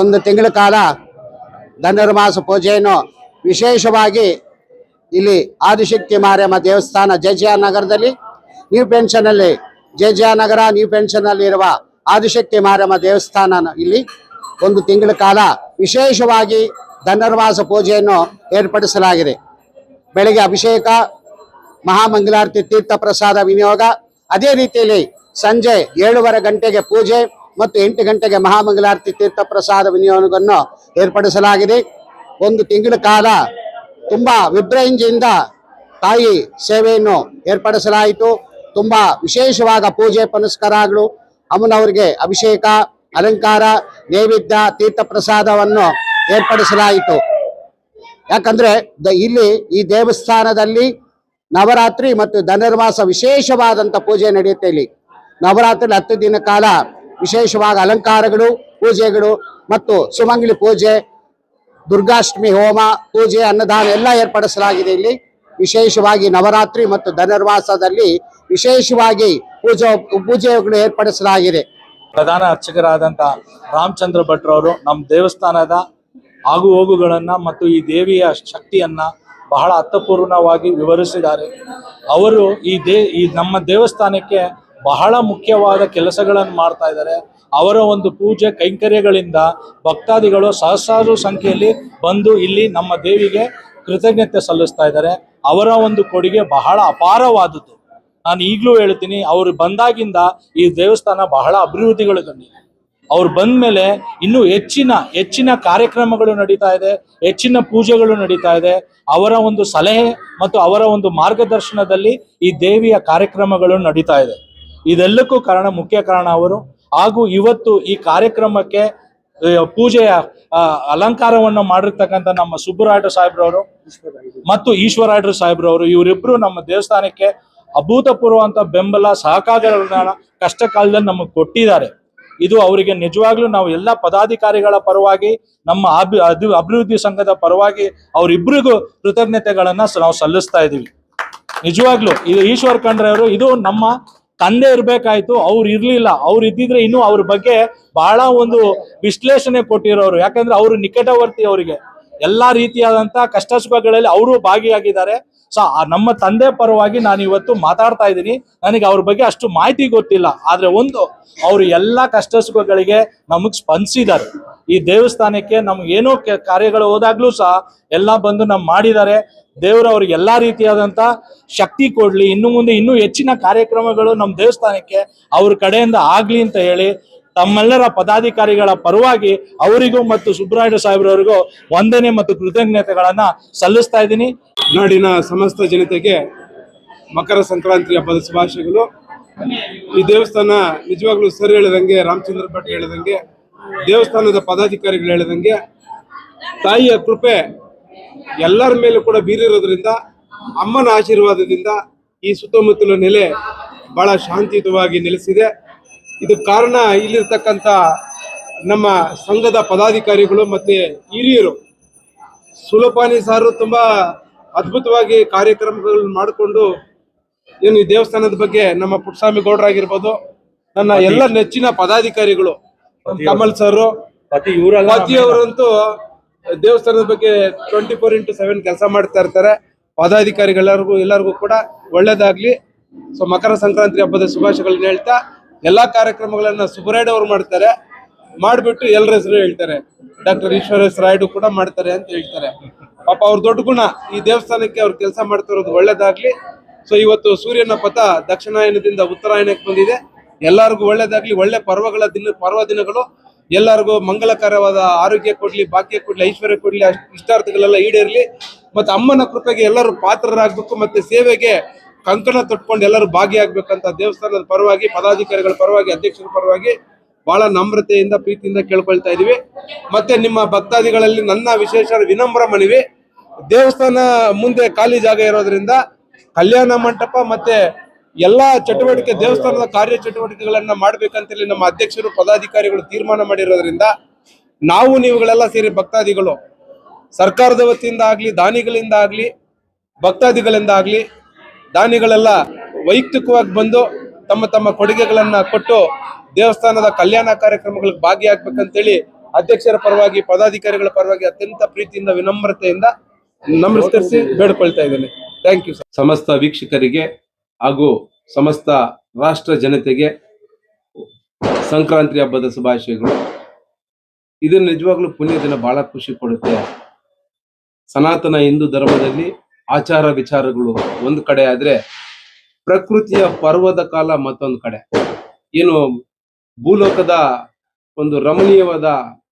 ಒಂದು ತಿಂಗಳ ಕಾಲ ಧನುರ್ಮಾಸ ಪೂಜೆಯನ್ನು ವಿಶೇಷವಾಗಿ ಇಲ್ಲಿ ಆದಿಶಕ್ತಿ ಮಾರಿಯಮ್ಮ ದೇವಸ್ಥಾನ ಜೆ ಜೆ ಆರ್ ನಗರದಲ್ಲಿ ನ್ಯೂ ಪೆನ್ಷನ್ ಅಲ್ಲಿ, J J R Nagar new pension ಅಲ್ಲಿ ಇರುವ ಆದಿಶಕ್ತಿ ಮಾರಿಯಮ್ಮ ದೇವಸ್ಥಾನ ಇಲ್ಲಿ ಒಂದು ತಿಂಗಳ ಕಾಲ ವಿಶೇಷವಾಗಿ ಧನುರ್ಮಾಸ ಪೂಜೆಯನ್ನು ಏರ್ಪಡಿಸಲಾಗಿದೆ. ಬೆಳಗ್ಗೆ ಅಭಿಷೇಕ, ಮಹಾಮಂಗಳಾರತಿ, ತೀರ್ಥ ಪ್ರಸಾದ, ವಿನಿಯೋಗ, ಅದೇ ರೀತಿಯಲ್ಲಿ ಸಂಜೆ ಏಳುವರೆ ಗಂಟೆಗೆ ಪೂಜೆ ಮತ್ತು ಎಂಟು ಗಂಟೆಗೆ ಮಹಾಮಂಗಲಾರತಿ ತೀರ್ಥ ಪ್ರಸಾದ ವಿನಿಯೋಗವನ್ನು ಏರ್ಪಡಿಸಲಾಗಿದೆ. ಒಂದು ತಿಂಗಳ ಕಾಲ ತುಂಬ ವಿಭ್ರಂಜಿಯಿಂದ ತಾಯಿ ಸೇವೆಯನ್ನು ಏರ್ಪಡಿಸಲಾಯಿತು. ತುಂಬ ವಿಶೇಷವಾದ ಪೂಜೆ ಪುನಸ್ಕಾರಗಳು, ಅಮ್ಮನವರಿಗೆ ಅಭಿಷೇಕ, ಅಲಂಕಾರ, ನೈವೇದ್ಯ, ತೀರ್ಥ ಪ್ರಸಾದವನ್ನು ಏರ್ಪಡಿಸಲಾಯಿತು. ಯಾಕಂದ್ರೆ ಇಲ್ಲಿ ಈ ದೇವಸ್ಥಾನದಲ್ಲಿ ನವರಾತ್ರಿ ಮತ್ತು ಧನುರ್ಮಾಸ ವಿಶೇಷವಾದಂತ ಪೂಜೆ ನಡೆಯುತ್ತೆ ಇಲ್ಲಿ. ನವರಾತ್ರಿ ಹತ್ತು ದಿನ ಕಾಲ ವಿಶೇಷವಾದ ಅಲಂಕಾರಗಳು, ಪೂಜೆಗಳು ಮತ್ತು ಸುಮಂಗಲಿ ಪೂಜೆ, ದುರ್ಗಾಷ್ಟಮಿ, ಹೋಮ, ಪೂಜೆ, ಅನ್ನದಾನ ಎಲ್ಲ ಏರ್ಪಡಿಸಲಾಗಿದೆ ಇಲ್ಲಿ. ವಿಶೇಷವಾಗಿ ನವರಾತ್ರಿ ಮತ್ತು ಧನುರ್ವಾಸದಲ್ಲಿ ವಿಶೇಷವಾಗಿ ಪೂಜಾ, ಪೂಜೆಗಳು ಏರ್ಪಡಿಸಲಾಗಿದೆ. ಪ್ರಧಾನ ಅರ್ಚಕರಾದಂಥ ರಾಮಚಂದ್ರ ಭಟ್ರವರು ನಮ್ಮ ದೇವಸ್ಥಾನದ ಆಗು ಹೋಗುಗಳನ್ನ ಮತ್ತು ಈ ದೇವಿಯ ಶಕ್ತಿಯನ್ನ ಬಹಳ ಅರ್ಥಪೂರ್ಣವಾಗಿ ವಿವರಿಸಿದ್ದಾರೆ. ಅವರು ಈ ದೇ, ಈ ನಮ್ಮ ದೇವಸ್ಥಾನಕ್ಕೆ ಬಹಳ ಮುಖ್ಯವಾದ ಕೆಲಸಗಳನ್ನು ಮಾಡ್ತಾ ಇದ್ದಾರೆ. ಅವರ ಒಂದು ಪೂಜೆ ಕೈಂಕರ್ಯಗಳಿಂದ ಭಕ್ತಾದಿಗಳು ಸಹಸ್ರಾರು ಸಂಖ್ಯೆಯಲ್ಲಿ ಬಂದು ಇಲ್ಲಿ ನಮ್ಮ ದೇವಿಗೆ ಕೃತಜ್ಞತೆ ಸಲ್ಲಿಸ್ತಾ ಇದ್ದಾರೆ. ಅವರ ಒಂದು ಕೊಡುಗೆ ಬಹಳ ಅಪಾರವಾದದ್ದು. ನಾನು ಈಗಲೂ ಹೇಳ್ತೀನಿ, ಅವರು ಬಂದಾಗಿಂದ ಈ ದೇವಸ್ಥಾನ ಬಹಳ ಅಭಿವೃದ್ಧಿಗಳು ಕಂಡಿದೆ ಅವ್ರು ಬಂದ ಮೇಲೆ ಇನ್ನೂ ಹೆಚ್ಚಿನ ಹೆಚ್ಚಿನ ಕಾರ್ಯಕ್ರಮಗಳು ನಡೀತಾ ಇದೆ, ಹೆಚ್ಚಿನ ಪೂಜೆಗಳು ನಡೀತಾ ಇದೆ. ಅವರ ಒಂದು ಸಲಹೆ ಮತ್ತು ಅವರ ಒಂದು ಮಾರ್ಗದರ್ಶನದಲ್ಲಿ ಈ ದೇವಿಯ ಕಾರ್ಯಕ್ರಮಗಳು ನಡೀತಾ ಇದೆ. ಇದೆಲ್ಲಕ್ಕೂ ಕಾರಣ, ಮುಖ್ಯ ಕಾರಣ ಅವರು. ಹಾಗೂ ಇವತ್ತು ಈ ಕಾರ್ಯಕ್ರಮಕ್ಕೆ ಪೂಜೆಯ ಅಲಂಕಾರವನ್ನು ಮಾಡಿರ್ತಕ್ಕಂಥ ನಮ್ಮ ಸುಬ್ಬರಾಯರು ಸಾಹೇಬ್ರವರು ಮತ್ತು ಈಶ್ವರಾಯರು ಸಾಹೇಬ್ರವರು, ಇವರಿಬ್ರು ನಮ್ಮ ದೇವಸ್ಥಾನಕ್ಕೆ ಅಭೂತಪೂರ್ವ ಅಂತ ಬೆಂಬಲ ಸಹಕಾರಗಳನ್ನ ಕಷ್ಟ ಕಾಲದಲ್ಲಿ ನಮಗೆ ಕೊಟ್ಟಿದ್ದಾರೆ. ಇದು ಅವರಿಗೆ ನಿಜವಾಗ್ಲೂ ನಾವು ಎಲ್ಲ ಪದಾಧಿಕಾರಿಗಳ ಪರವಾಗಿ, ನಮ್ಮ ಅಭಿ ಅಭಿವೃದ್ಧಿ ಸಂಘದ ಪರವಾಗಿ ಅವರಿಬ್ಬರಿಗೂ ಕೃತಜ್ಞತೆಗಳನ್ನ ನಾವು ಸಲ್ಲಿಸ್ತಾ ಇದೀವಿ ನಿಜವಾಗ್ಲೂ, ಇದು ಈಶ್ವರ್ ಖಂಡ್ರೆ ಅವರು, ಇದು ನಮ್ಮ ತಂದೆ ಇರ್ಬೇಕಾಯ್ತು, ಅವ್ರು ಇರ್ಲಿಲ್ಲ, ಅವ್ರು ಇದ್ದಿದ್ರೆ ಇನ್ನು ಅವ್ರ ಬಗ್ಗೆ ಬಹಳ ಒಂದು ವಿಶ್ಲೇಷಣೆ ಕೊಟ್ಟಿರೋರು. ಯಾಕಂದ್ರೆ ಅವರು ನಿಕಟವರ್ತಿ ಅವರಿಗೆ. ಎಲ್ಲಾ ರೀತಿಯಾದಂತ ಕಷ್ಟ ಸುಖಗಳಲ್ಲಿ ಅವರು ಭಾಗಿಯಾಗಿದ್ದಾರೆ. ಸೊ ನಮ್ಮ ತಂದೆ ಪರವಾಗಿ ನಾನು ಇವತ್ತು ಮಾತಾಡ್ತಾ ಇದ್ದೀನಿ. ನನಗೆ ಅವ್ರ ಬಗ್ಗೆ ಅಷ್ಟು ಮಾಹಿತಿ ಗೊತ್ತಿಲ್ಲ. ಆದ್ರೆ ಒಂದು, ಅವರು ಎಲ್ಲಾ ಕಷ್ಟ ಸುಖಗಳಿಗೆ ನಮಗ್ ಸ್ಪಂದಿಸಿದ್ದಾರೆ. ಈ ದೇವಸ್ಥಾನಕ್ಕೆ ನಮ್ಗೆ ಏನೋ ಕಾರ್ಯಗಳು ಹೋದಾಗ್ಲೂ ಸಹ ಎಲ್ಲ ಬಂದು ನಮ್ ಮಾಡಿದ್ದಾರೆ. ದೇವರು ಅವ್ರಿಗೆ ಎಲ್ಲಾ ರೀತಿಯಾದಂತ ಶಕ್ತಿ ಕೊಡ್ಲಿ. ಇನ್ನು ಮುಂದೆ ಇನ್ನೂ ಹೆಚ್ಚಿನ ಕಾರ್ಯಕ್ರಮಗಳು ನಮ್ಮ ದೇವಸ್ಥಾನಕ್ಕೆ ಅವ್ರ ಕಡೆಯಿಂದ ಆಗ್ಲಿ ಅಂತ ಹೇಳಿ ತಮ್ಮೆಲ್ಲರ ಪದಾಧಿಕಾರಿಗಳ ಪರವಾಗಿ ಅವರಿಗೂ ಮತ್ತು ಸುಬ್ರಹ್ಮಣ್ಯ ಸಾಹೇಬ್ರವರಿಗೂ ವಂದನೆ ಮತ್ತು ಕೃತಜ್ಞತೆಗಳನ್ನ ಸಲ್ಲಿಸ್ತಾ ಇದ್ದೀನಿ. ನಾಡಿನ ಸಮಸ್ತ ಜನತೆಗೆ ಮಕರ ಸಂಕ್ರಾಂತಿ ಹಬ್ಬದ ಶುಭಾಶಯಗಳು. ಈ ದೇವಸ್ಥಾನ ನಿಜವಾಗ್ಲೂ ಸರ್ ಹೇಳಿದಂಗೆ, ರಾಮಚಂದ್ರ ಭಟ್ ಹೇಳಿದಂಗೆ, ದೇವಸ್ಥಾನದ ಪದಾಧಿಕಾರಿಗಳು ಹೇಳಿದಂಗೆ, ತಾಯಿಯ ಕೃಪೆ ಎಲ್ಲರ ಮೇಲೂ ಕೂಡ ಬೀರಿರೋದ್ರಿಂದ ಅಮ್ಮನ ಆಶೀರ್ವಾದದಿಂದ ಈ ಸುತ್ತಮುತ್ತಲ ನೆಲೆ ಬಹಳ ಶಾಂತಿಯುತವಾಗಿ ನೆಲೆಸಿದೆ. ಇದಕ್ಕೆ ಕಾರಣ ಇಲ್ಲಿರ್ತಕ್ಕಂಥ ನಮ್ಮ ಸಂಘದ ಪದಾಧಿಕಾರಿಗಳು ಮತ್ತೆ ಹಿರಿಯರು. ಸುಲಪಾನಿ ಸಾರು ತುಂಬಾ ಅದ್ಭುತವಾಗಿ ಕಾರ್ಯಕ್ರಮಗಳನ್ನು ಮಾಡಿಕೊಂಡು ಏನು ಈ ದೇವಸ್ಥಾನದ ಬಗ್ಗೆ ನಮ್ಮ ಪುಟ್ಟಸ್ವಾಮಿ ಗೌಡರಾಗಿರ್ಬೋದು ನನ್ನ ಎಲ್ಲ ನೆಚ್ಚಿನ ಪದಾಧಿಕಾರಿಗಳು ಕಮಲ್ ಸರ್ ಪತಿ ಇವರೆಲ್ಲ ಅವರಂತೂ ದೇವಸ್ಥಾನದ ಬಗ್ಗೆ ಟ್ವೆಂಟಿ ಫೋರ್ ಇಂಟು ಸೆವೆನ್ ಕೆಲಸ ಮಾಡ್ತಾ ಇರ್ತಾರೆ. ಪದಾಧಿಕಾರಿಗಳೆಲ್ಲರಿಗೂ, ಎಲ್ಲರಿಗೂ ಕೂಡ ಒಳ್ಳೇದಾಗ್ಲಿ. ಸೊ ಮಕರ ಸಂಕ್ರಾಂತಿ ಹಬ್ಬದ ಶುಭಾಶಯಗಳನ್ನ ಹೇಳ್ತಾ, ಎಲ್ಲಾ ಕಾರ್ಯಕ್ರಮಗಳನ್ನ ಸುಬ್ರಾಯ್ಡ್ ಅವರು ಮಾಡ್ತಾರೆ. ಮಾಡ್ಬಿಟ್ಟು ಎಲ್ಲರ ಹೆಸರು ಹೇಳ್ತಾರೆ. ಡಾಕ್ಟರ್ ಈಶ್ವರೇಶ್ ರಾಯ್ಡು ಕೂಡ ಮಾಡ್ತಾರೆ ಅಂತ ಹೇಳ್ತಾರೆ. ಪಾಪ ಅವ್ರ ದೊಡ್ಡ ಗುಣ, ಈ ದೇವಸ್ಥಾನಕ್ಕೆ ಅವ್ರು ಕೆಲಸ ಮಾಡ್ತಿರೋದು ಒಳ್ಳೇದಾಗ್ಲಿ. ಸೊ ಇವತ್ತು ಸೂರ್ಯನ ಪಥ ದಕ್ಷಿಣಾಯನದಿಂದ ಉತ್ತರಾಯಣಕ್ಕೆ ಬಂದಿದೆ. ಎಲ್ಲರಿಗೂ ಒಳ್ಳೇದಾಗ್ಲಿ, ಒಳ್ಳೆ ಪರ್ವಗಳ ದಿನ, ಪರ್ವ ದಿನಗಳು. ಎಲ್ಲರಿಗೂ ಮಂಗಳಕರವಾದ ಆರೋಗ್ಯ ಕೊಡ್ಲಿ, ಭಾಗ್ಯ ಕೊಡ್ಲಿ, ಐಶ್ವರ್ಯ ಕೊಡ್ಲಿ ಇಷ್ಟಾರ್ಥಗಳೆಲ್ಲ ಈಡೇರ್ಲಿ ಮತ್ತೆ ಅಮ್ಮನ ಕೃಪೆಗೆ ಎಲ್ಲರೂ ಪಾತ್ರರಾಗಬೇಕು ಮತ್ತೆ ಸೇವೆಗೆ ಕಂಕಣ ತೊಟ್ಕೊಂಡು ಎಲ್ಲರೂ ಭಾಗಿಯಾಗಬೇಕಂತ ದೇವಸ್ಥಾನದ ಪರವಾಗಿ, ಪದಾಧಿಕಾರಿಗಳ ಪರವಾಗಿ, ಅಧ್ಯಕ್ಷರ ಪರವಾಗಿ ಬಹಳ ನಮ್ರತೆಯಿಂದ, ಪ್ರೀತಿಯಿಂದ ಕೇಳ್ಕೊಳ್ತಾ ಇದೀವಿ. ಮತ್ತೆ ನಿಮ್ಮ ಭಕ್ತಾದಿಗಳಲ್ಲಿ ನನ್ನ ವಿಶೇಷ ವಿನಮ್ರ ಮನವಿ, ದೇವಸ್ಥಾನ ಮುಂದೆ ಖಾಲಿ ಜಾಗ ಇರೋದ್ರಿಂದ ಕಲ್ಯಾಣ ಮಂಟಪ ಮತ್ತೆ ಎಲ್ಲಾ ಚಟುವಟಿಕೆ, ದೇವಸ್ಥಾನದ ಕಾರ್ಯ ಚಟುವಟಿಕೆಗಳನ್ನ ಮಾಡ್ಬೇಕಂತೇಳಿ ನಮ್ಮ ಅಧ್ಯಕ್ಷರು, ಪದಾಧಿಕಾರಿಗಳು ತೀರ್ಮಾನ ಮಾಡಿರೋದ್ರಿಂದ ನಾವು ನೀವುಗಳೆಲ್ಲ ಸೇರಿ ಭಕ್ತಾದಿಗಳು, ಸರ್ಕಾರದ ವತಿಯಿಂದ ಆಗ್ಲಿ, ದಾನಿಗಳಿಂದ ಆಗ್ಲಿ, ಭಕ್ತಾದಿಗಳಿಂದ ಆಗ್ಲಿ, ದಾನಿಗಳೆಲ್ಲ ವೈಯಕ್ತಿಕವಾಗಿ ಬಂದು ತಮ್ಮ ತಮ್ಮ ಕೊಡುಗೆಗಳನ್ನ ಕೊಟ್ಟು ದೇವಸ್ಥಾನದ ಕಲ್ಯಾಣ ಕಾರ್ಯಕ್ರಮಗಳಿಗೆ ಭಾಗಿಯಾಗ್ಬೇಕಂತೇಳಿ ಅಧ್ಯಕ್ಷರ ಪರವಾಗಿ, ಪದಾಧಿಕಾರಿಗಳ ಪರವಾಗಿ ಅತ್ಯಂತ ಪ್ರೀತಿಯಿಂದ, ವಿನಮ್ರತೆಯಿಂದ ನಮಸ್ಕರಿಸಿ ಬೇಡ್ಕೊಳ್ತಾ ಇದ್ದೇನೆ. ಥ್ಯಾಂಕ್ ಯು ಸಮಸ್ತ ವೀಕ್ಷಕರಿಗೆ ಹಾಗೂ ಸಮಸ್ತ ರಾಷ್ಟ್ರ ಜನತೆಗೆ ಸಂಕ್ರಾಂತಿ ಹಬ್ಬದ ಶುಭಾಶಯಗಳು. ಇದು ನಿಜವಾಗ್ಲೂ ಪುಣ್ಯ ದಿನ ಬಹಳ ಖುಷಿ ಕೊಡುತ್ತೆ. ಸನಾತನ ಹಿಂದೂ ಧರ್ಮದಲ್ಲಿ ಆಚಾರ ವಿಚಾರಗಳು ಒಂದು ಕಡೆ ಆದ್ರೆ ಪ್ರಕೃತಿಯ ಪರ್ವದ ಕಾಲ ಮತ್ತೊಂದು ಕಡೆ. ಏನು ಭೂಲೋಕದ ಒಂದು ರಮಣೀಯವಾದ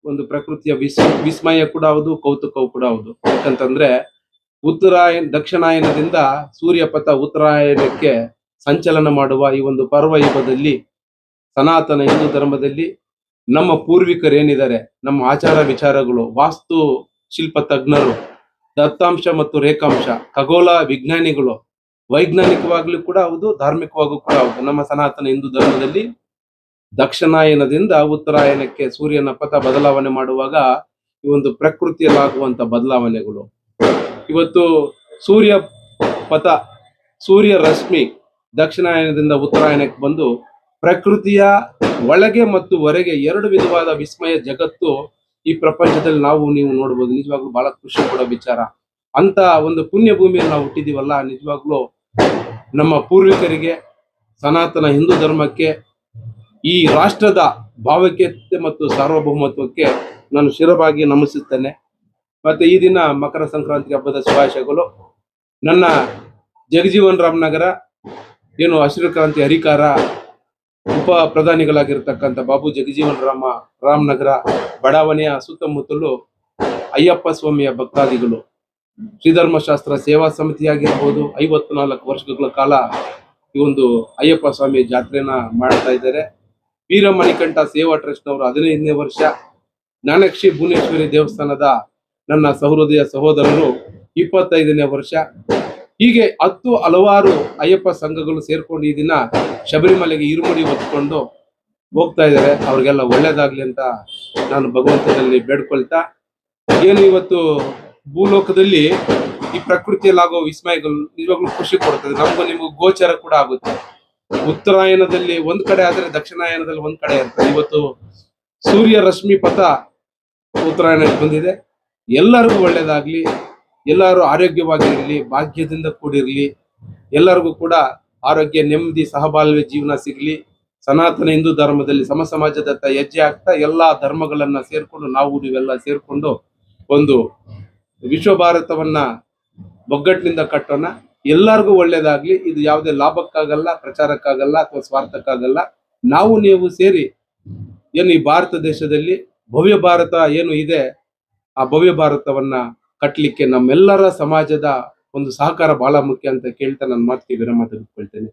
ಒಂದು ಪ್ರಕೃತಿಯ ವಿಸ್, ವಿಸ್ಮಯ ಕೂಡ ಹೌದು, ಕೌತುಕವು ಕೂಡ ಹೌದು. ಯಾಕಂತಂದ್ರೆ ಉತ್ತರಾಯಣ, ದಕ್ಷಿಣಾಯನದಿಂದ ಸೂರ್ಯಪಥ ಉತ್ತರಾಯಣಕ್ಕೆ ಸಂಚಲನ ಮಾಡುವ ಈ ಒಂದು ಪರ್ವಯುಗದಲ್ಲಿ ಸನಾತನ ಹಿಂದೂ ಧರ್ಮದಲ್ಲಿ ನಮ್ಮ ಪೂರ್ವಿಕರು ಏನಿದ್ದಾರೆ ನಮ್ಮ ಆಚಾರ ವಿಚಾರಗಳು, ವಾಸ್ತು ಶಿಲ್ಪ ತಜ್ಞರು, ದತ್ತಾಂಶ ಮತ್ತು ರೇಖಾಂಶ, ಖಗೋಳ ವಿಜ್ಞಾನಿಗಳು, ವೈಜ್ಞಾನಿಕವಾಗ್ಲೂ ಕೂಡ ಹೌದು, ಧಾರ್ಮಿಕವಾಗೂ ಕೂಡ ಹೌದು. ನಮ್ಮ ಸನಾತನ ಹಿಂದೂ ಧರ್ಮದಲ್ಲಿ ದಕ್ಷಿಣಾಯನದಿಂದ ಉತ್ತರಾಯಣಕ್ಕೆ ಸೂರ್ಯನ ಪಥ ಬದಲಾವಣೆ ಮಾಡುವಾಗ ಈ ಒಂದು ಪ್ರಕೃತಿಯಲ್ಲಾಗುವಂತ ಬದಲಾವಣೆಗಳು. ಇವತ್ತು ಸೂರ್ಯ ಪಥ, ಸೂರ್ಯ ರಶ್ಮಿ ದಕ್ಷಿಣಾಯನದಿಂದ ಉತ್ತರಾಯಣಕ್ಕೆ ಬಂದು ಪ್ರಕೃತಿಯ ಒಳಗೆ ಮತ್ತು ಹೊರಗೆ ಎರಡು ವಿಧವಾದ ವಿಸ್ಮಯ ಜಗತ್ತು ಈ ಪ್ರಪಂಚದಲ್ಲಿ ನಾವು ನೀವು ನೋಡ್ಬೋದು. ನಿಜವಾಗ್ಲೂ ಬಹಳ ಖುಷಿ ಕೊಡೋ ವಿಚಾರ. ಅಂತ ಒಂದು ಪುಣ್ಯ ಭೂಮಿಯಲ್ಲಿ ನಾವು ಹುಟ್ಟಿದೀವಲ್ಲ, ನಿಜವಾಗ್ಲೂ ನಮ್ಮ ಪೂರ್ವಿಕರಿಗೆ, ಸನಾತನ ಹಿಂದೂ ಧರ್ಮಕ್ಕೆ, ಈ ರಾಷ್ಟ್ರದ ಭಾವಕ್ಯತೆ ಮತ್ತು ಸಾರ್ವಭೌಮತ್ವಕ್ಕೆ ನಾನು ಶಿರವಾಗಿ ನಮಿಸುತ್ತೇನೆ. ಮತ್ತೆ ಈ ದಿನ ಮಕರ ಸಂಕ್ರಾಂತಿ ಹಬ್ಬದ ಶುಭಾಶಯಗಳು. ನನ್ನ ಜಗಜೀವನ್ ರಾಮನಗರ, ಏನು ಹಸಿರು ಕ್ರಾಂತಿ ಹರಿಕಾರ ಉಪ ಪ್ರಧಾನಿಗಳಾಗಿರ್ತಕ್ಕಂಥ ಬಾಬು ಜಗಜೀವನ್ ರಾಮ, ರಾಮನಗರ, ಬಡಾವಣೆಯ ಸುತ್ತಮುತ್ತಲು ಅಯ್ಯಪ್ಪ ಸ್ವಾಮಿಯ ಭಕ್ತಾದಿಗಳು, ಶ್ರೀಧರ್ಮಶಾಸ್ತ್ರ ಸೇವಾ ಸಮಿತಿಯಾಗಿರ್ಬೋದು, ಐವತ್ನಾಲ್ಕು ವರ್ಷಗಳ ಕಾಲ ಈ ಒಂದು ಅಯ್ಯಪ್ಪ ಸ್ವಾಮಿ ಜಾತ್ರೆಯನ್ನ ಮಾಡ್ತಾ ಇದ್ದಾರೆ. ವೀರಮಣಿಕಂಠ ಸೇವಾ ಟ್ರಸ್ಟ್ನವರು ಹದಿನೈದನೇ ವರ್ಷ ಜ್ಞಾನಕ್ಷಿ ಭುವನೇಶ್ವರಿ ದೇವಸ್ಥಾನದ ನನ್ನ ಸಹೃದಯ ಸಹೋದರರು ಇಪ್ಪತ್ತೈದನೇ ವರ್ಷ. ಹೀಗೆ ಹತ್ತು ಹಲವಾರು ಅಯ್ಯಪ್ಪ ಸಂಘಗಳು ಸೇರ್ಕೊಂಡು ಈ ದಿನ ಶಬರಿಮಲೆಗೆ ಇರುಮುಡಿ ಹೊತ್ಕೊಂಡು ಹೋಗ್ತಾ ಇದ್ದಾರೆ. ಅವ್ರಿಗೆಲ್ಲ ಒಳ್ಳೇದಾಗ್ಲಿ ಅಂತ ನಾನು ಭಗವಂತನಲ್ಲಿ ಬೇಡ್ಕೊಳ್ತಾ, ಏನು ಇವತ್ತು ಭೂಲೋಕದಲ್ಲಿ ಈ ಪ್ರಕೃತಿಯಲ್ಲಾಗೋ ವಿಸ್ಮಯಗಳು ನಿಜವಾಗ್ಲೂ ಖುಷಿ ಕೊಡ್ತದೆ. ನಮಗೂ ನಿಮಗೂ ಗೋಚರ ಕೂಡ ಆಗುತ್ತೆ. ಉತ್ತರಾಯಣದಲ್ಲಿ ಒಂದ್ ಕಡೆ ಆದ್ರೆ ದಕ್ಷಿಣಾಯನದಲ್ಲಿ ಒಂದ್ ಕಡೆ ಇರ್ತದೆ ಇವತ್ತು ಸೂರ್ಯ ರಶ್ಮಿ ಪಥ ಉತ್ತರಾಯಣಕ್ಕೆ ಬಂದಿದೆ. ಎಲ್ಲರಿಗೂ ಒಳ್ಳೇದಾಗ್ಲಿ, ಎಲ್ಲರೂ ಆರೋಗ್ಯವಾಗಿರಲಿ, ಭಾಗ್ಯದಿಂದ ಕೂಡಿರಲಿ, ಎಲ್ಲರಿಗೂ ಕೂಡ ಆರೋಗ್ಯ, ನೆಮ್ಮದಿ ಸಹಬಾಲ್ವೆ ಜೀವನ ಸಿಗಲಿ. ಸನಾತನ ಹಿಂದೂ ಧರ್ಮದಲ್ಲಿ ಸಮ ಸಮಾಜದತ್ತ ಹೆಜ್ಜೆ ಆಗ್ತಾ ಎಲ್ಲಾ ಧರ್ಮಗಳನ್ನ ಸೇರ್ಕೊಂಡು ನಾವು ನೀವೆಲ್ಲ ಸೇರ್ಕೊಂಡು ಒಂದು ವಿಶ್ವ ಭಾರತವನ್ನ ಒಗ್ಗಟ್ಟಿನಿಂದ ಕಟ್ಟೋಣ. ಎಲ್ಲರಿಗೂ ಒಳ್ಳೇದಾಗ್ಲಿ. ಇದು ಯಾವುದೇ ಲಾಭಕ್ಕಾಗಲ್ಲ, ಪ್ರಚಾರಕ್ಕಾಗಲ್ಲ ಅಥವಾ ಸ್ವಾರ್ಥಕ್ಕಾಗಲ್ಲ. ನಾವು, ನೀವು ಸೇರಿ ಏನು ಈ ಭಾರತ ದೇಶದಲ್ಲಿ ಭವ್ಯ ಭಾರತ ಏನು ಇದೆ ಆ ಭವ್ಯ ಭಾರತವನ್ನ ಕಟ್ಟಲಿಕ್ಕೆ ನಮ್ಮೆಲ್ಲರ ಸಮಾಜದ ಒಂದು ಸಹಕಾರ ಬಹಳ ಮುಖ್ಯ ಅಂತ ಕೇಳ್ತಾ ನನ್ನ ಮಾತಿಗೆ ವಿರಾಮ ತೆಗೆದುಕೊಳ್ತೇನೆ.